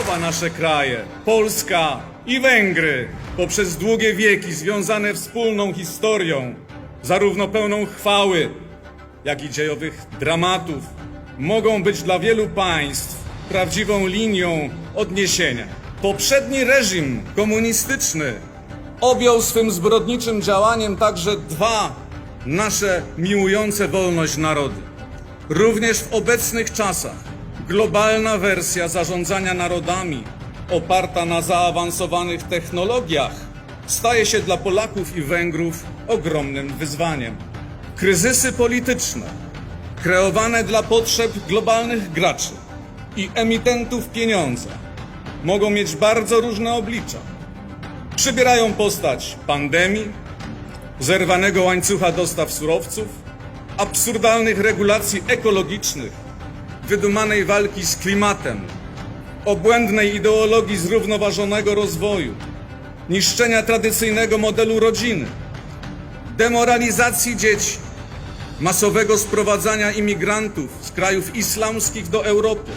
Oba nasze kraje, Polska i Węgry, poprzez długie wieki związane wspólną historią, zarówno pełną chwały, jak i dziejowych dramatów, mogą być dla wielu państw prawdziwą linią odniesienia. Poprzedni reżim komunistyczny objął swym zbrodniczym działaniem także dwa nasze miłujące wolność narody. Również w obecnych czasach globalna wersja zarządzania narodami, oparta na zaawansowanych technologiach, staje się dla Polaków i Węgrów ogromnym wyzwaniem. Kryzysy polityczne, kreowane dla potrzeb globalnych graczy i emitentów pieniądza, mogą mieć bardzo różne oblicza. Przybierają postać pandemii, zerwanego łańcucha dostaw surowców, absurdalnych regulacji ekologicznych, wydumanej walki z klimatem, obłędnej ideologii zrównoważonego rozwoju, niszczenia tradycyjnego modelu rodziny, demoralizacji dzieci, masowego sprowadzania imigrantów z krajów islamskich do Europy,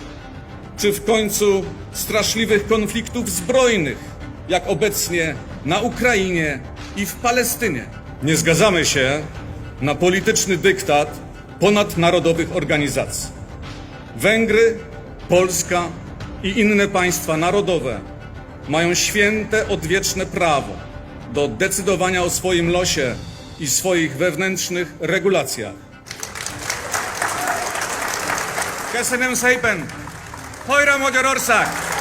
czy w końcu straszliwych konfliktów zbrojnych, jak obecnie na Ukrainie i w Palestynie. Nie zgadzamy się na polityczny dyktat ponadnarodowych organizacji. Węgry, Polska i inne państwa narodowe mają święte, odwieczne prawo do decydowania o swoim losie i swoich wewnętrznych regulacjach. Köszönöm szépen! Hajrá Magyarország!